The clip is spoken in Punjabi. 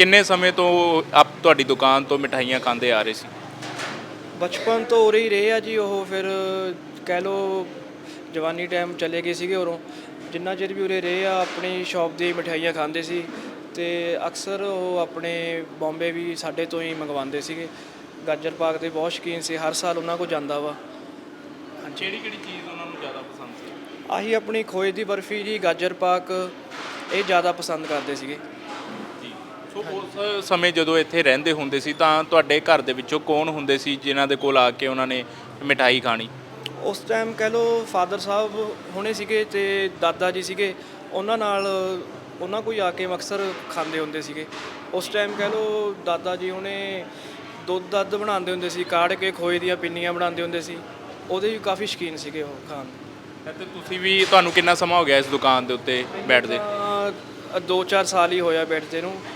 ਕਿੰਨੇ ਸਮੇਂ ਤੋਂ ਆਪ ਤੁਹਾਡੀ ਦੁਕਾਨ ਤੋਂ ਮਠਾਈਆਂ ਖਾਂਦੇ ਆ ਰਹੇ ਸੀ? ਬਚਪਨ ਤੋਂ ਉਰੇ ਹੀ ਰਹੇ ਆ ਜੀ ਉਹ ਫਿਰ ਕਹਿ ਲੋ ਜਵਾਨੀ ਟਾਈਮ ਚਲੇ ਗਏ ਸੀਗੇ ਉਰੋਂ। ਜਿੰਨਾ ਚਿਰ ਵੀ ਉਰੇ ਰਹੇ ਆ ਆਪਣੀ ਸ਼ਾਪ ਦੀ ਮਠਿਆਈਆਂ ਖਾਂਦੇ ਸੀ ਤੇ ਅਕਸਰ ਉਹ ਆਪਣੇ ਬੰਬੇ ਵੀ ਸਾਡੇ ਤੋਂ ਹੀ ਮੰਗਵਾਉਂਦੇ ਸੀਗੇ। ਗਾਜਰ ਪਾਕ ਦੇ ਬਹੁਤ ਸ਼ੌਕੀਨ ਸੀ ਹਰ ਸਾਲ ਉਹਨਾਂ ਕੋਲ ਜਾਂਦਾ ਵਾ। ਕਿਹੜੀ ਕਿਹੜੀ ਚੀਜ਼ ਉਹਨਾਂ ਨੂੰ ਜ਼ਿਆਦਾ ਪਸੰਦ ਸੀ? ਆਹੀ ਆਪਣੀ ਖੋਏ ਦੀ ਬਰਫੀ ਜੀ ਗਾਜਰ ਪਾਕ ਇਹ ਜ਼ਿਆਦਾ ਪਸੰਦ ਕਰਦੇ ਸੀਗੇ। ਸੋ ਉਸ ਸਮੇਂ ਜਦੋਂ ਇੱਥੇ ਰਹਿੰਦੇ ਹੁੰਦੇ ਸੀ ਤਾਂ ਤੁਹਾਡੇ ਘਰ ਦੇ ਵਿੱਚੋਂ ਕੌਣ ਹੁੰਦੇ ਸੀ ਜਿਨ੍ਹਾਂ ਦੇ ਕੋਲ ਆ ਕੇ ਉਹਨਾਂ ਨੇ ਮਠਾਈ ਖਾਣੀ? ਉਸ ਟਾਈਮ ਕਹਿ ਲੋ ਫਾਦਰ ਸਾਹਿਬ ਹੁਣੇ ਸੀਗੇ ਤੇ ਦਾਦਾ ਜੀ ਸੀਗੇ ਉਹਨਾਂ ਨਾਲ ਉਹਨਾਂ ਕੋਈ ਆ ਕੇ ਅਕਸਰ ਖਾਂਦੇ ਹੁੰਦੇ ਸੀਗੇ। ਉਸ ਟਾਈਮ ਕਹਿ ਲੋ ਦਾਦਾ ਜੀ ਹੁਣੇ ਦੁੱਧ ਦੱਧ ਬਣਾਉਂਦੇ ਹੁੰਦੇ ਸੀ ਕਾੜ ਕੇ ਖੋਏ ਦੀਆਂ ਪਿੰਨੀਆਂ ਬਣਾਉਂਦੇ ਹੁੰਦੇ ਸੀ ਉਹਦੇ ਵੀ ਕਾਫੀ ਸ਼ੌਕੀਨ ਸੀਗੇ ਉਹ ਖਾਣ ਦੇ। ਤੇ ਤੁਸੀਂ ਵੀ ਤੁਹਾਨੂੰ ਕਿੰਨਾ ਸਮਾਂ ਹੋ ਗਿਆ ਇਸ ਦੁਕਾਨ ਦੇ ਉੱਤੇ ਬੈਠਦੇ? ਤਾਂ ਦੋ ਚਾਰ ਸਾਲ ਹੀ ਹੋਇਆ ਬੈਠਦੇ ਨੂੰ।